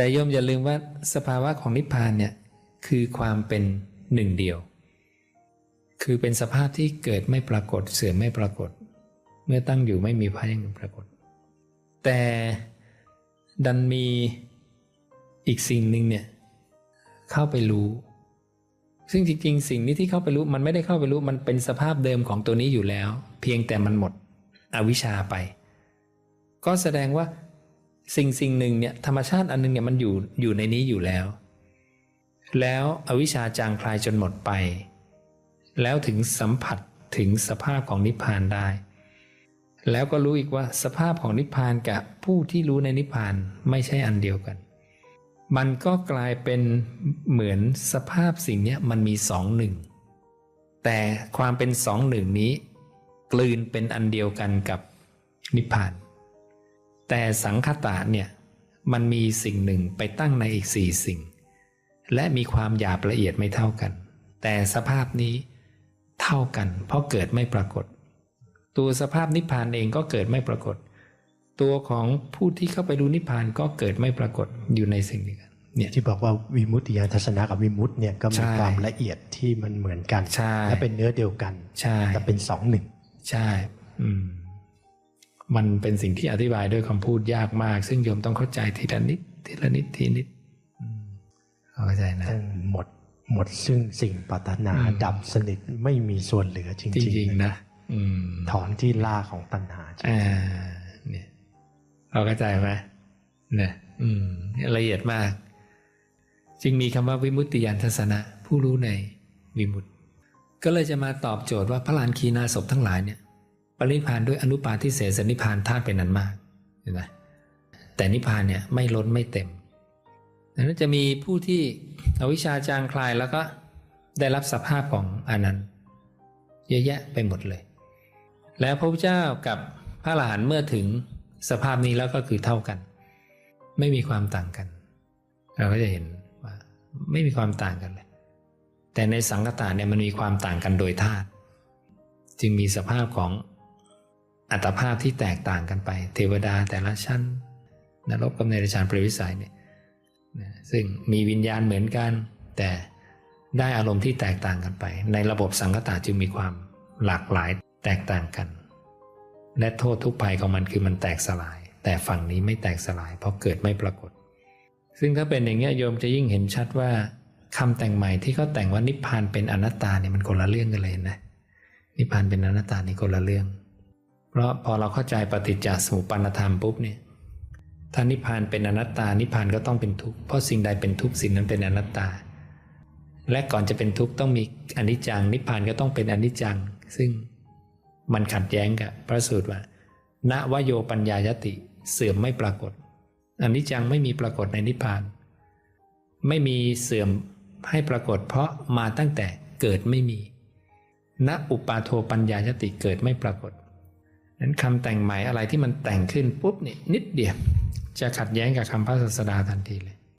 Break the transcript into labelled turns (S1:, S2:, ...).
S1: แต่โยมอย่าลืมว่าสภาวะของนิพพานเนี่ยคือความเป็นหนึ่งเดียว คือเป็นสภาพที่เกิดไม่ปรากฏเสื่อมไม่ปรากฏ เมื่อตั้งอยู่ไม่มีภายอย่างหนึ่งปรากฏ แต่ดันมีอีกสิ่งหนึ่งเนี่ยเข้าไปรู้ ซึ่งจริงๆ สิ่งนี้ที่เข้าไปรู้มันไม่ได้เข้าไปรู้มันเป็นสภาพเดิมของตัวนี้อยู่แล้ว เพียงแต่มันหมดอวิชชาไป ก็แสดงว่า สิ่งสิ่งหนึ่งเนี่ยธรรมชาติอันหนึงเนี่ยมันอยู่อยู่ในนี้อยู่แล้ว แล้วอวิชชาจางคลายจนหมดไป แล้วถึงสัมผัสถึงสภาพของนิพพานได้ แล้วก็รู้อีกว่าสภาพของนิพพานกับผู้ที่รู้ในนิพพานไม่ใช่อันเดียวกัน มันก็กลายเป็นเหมือนสภาพสิ่งเนี้ยมันมีสองหนึ่งแต่ความเป็นสองหนึ่งนี้ กลืนเป็นอันเดียวกันกับนิพพาน แต่สังคตะเนี่ยมันมีสิ่งหนึ่งไปตั้งในอีกสี่สิ่ง และมีความหยาบละเอียดไม่เท่ากัน แต่สภาพนี้เท่ากัน เพราะเกิดไม่ปรากฏ ตัวสภาพนิพพานเองก็เกิดไม่ปรากฏ ตัวของผู้ที่เข้าไปรู้นิพพานก็เกิดไม่ปรากฏอยู่ในสิ่งเดียวกันเนี่ย
S2: ที่บอกว่าวิมุตติยานทัศนะกับวิมุตติเนี่ยก็มี
S1: ใช่
S2: ความละเอียดที่มันเหมือนกัน
S1: ใช่
S2: และเป็นเนื้อเดียวกัน
S1: ใช่
S2: แต่เป็นสองหนึ่ง
S1: ใช่ อืม มันเป็นสิ่งที่อธิบายด้วยคำพูดยากมาก ซึ่งโยมต้องเข้าใจทีละนิดทีละนิดทีนิดอืมเข้าใจนะ
S2: ต้องหมดหมดซึ่งสิ่งปรารถนา
S1: อืม
S2: ดับสนิทไม่มีส่วนเหลือจริง
S1: จริงๆนะอืม
S2: ถอนที่ล่าของตัณหาจริง
S1: อ่าเนี่ยเราเข้าใจไหมเนี่ยอืมละเอียดมาก จึงมีคำว่าวิมุตติยานทัศนะ ผู้รู้ในวิมุตติ ก็เลยจะมาตอบโจทย์ว่าพระลานคีนาศพทั้งหลายเนี่ย ปรินิพานด้วยอนุปาทิเสสนิพานธาตุเป็นนั้นมากเห็นไหมแต่นิพานเนี่ยไม่ล้นไม่เต็มดังนั้นจะมีผู้ที่อวิชชาจางคลายแล้วก็ได้รับสภาพของอนันต์เยอะแยะไปหมดเลย แล้วพระพุทธเจ้ากับพระอรหันต์เมื่อถึงสภาพนี้แล้วก็คือเท่ากัน ไม่มีความต่างกัน เราก็จะเห็นว่าไม่มีความต่างกันเลย แต่ในสังคตาเนี่ยมันมีความต่างกันโดยธาตุจึงมีสภาพของ อัตภาพที่แตกต่างกันไป เทวดาแต่ละชั้น นรกกับเนรชานปรตวิสัยเนี่ยซึ่งมีวิญญาณเหมือนกัน แต่ได้อารมณ์ที่แตกต่างกันไป ในระบบสังคตาจึงมีความหลากหลายแตกต่างกัน และโทษทุกภัยของมันคือมันแตกสลาย แต่ฝั่งนี้ไม่แตกสลาย เพราะเกิดไม่ปรากฏ ซึ่งถ้าเป็นอย่างเงี้โยมจะยิ่งเห็นชัดว่าคำแต่งใหม่ที่เขาแต่งว่านิพพานเป็นอนัตตาเนี่ยมันคนละเรื่องกันเลยนะนิพพานเป็นอนัตตานี่คนละเรื่อง เพราะพอเราเข้าใจปฏิจจสมุปปนธรรมปุ๊บเนี่ยถ้านิพพานเป็นอนัตตา นิพพานก็ต้องเป็นทุกข์ เพราะสิ่งใดเป็นทุกข์สิ่งนั้นเป็นอนัตตา และก่อนจะเป็นทุกข์ต้องมีอนิจจัง นิพพานก็ต้องเป็นอนิจจัง ซึ่งมันขัดแย้งกับพระสูตรว่าณวโยปัญญายติเสื่อมไม่ปรากฏอนิจจังไม่มีปรากฏในนิพพาน ไม่มีเสื่อมให้ปรากฏ เพราะมาตั้งแต่เกิดไม่มีณอุปาโทปัญญายติเกิดไม่ปรากฏ นั้นคำแต่งใหม่อะไรที่มันแต่งขึ้นปุ๊บเนี่ยนิดเดียวจะขัดแย้งกับคำพระศาสดาทันทีเลย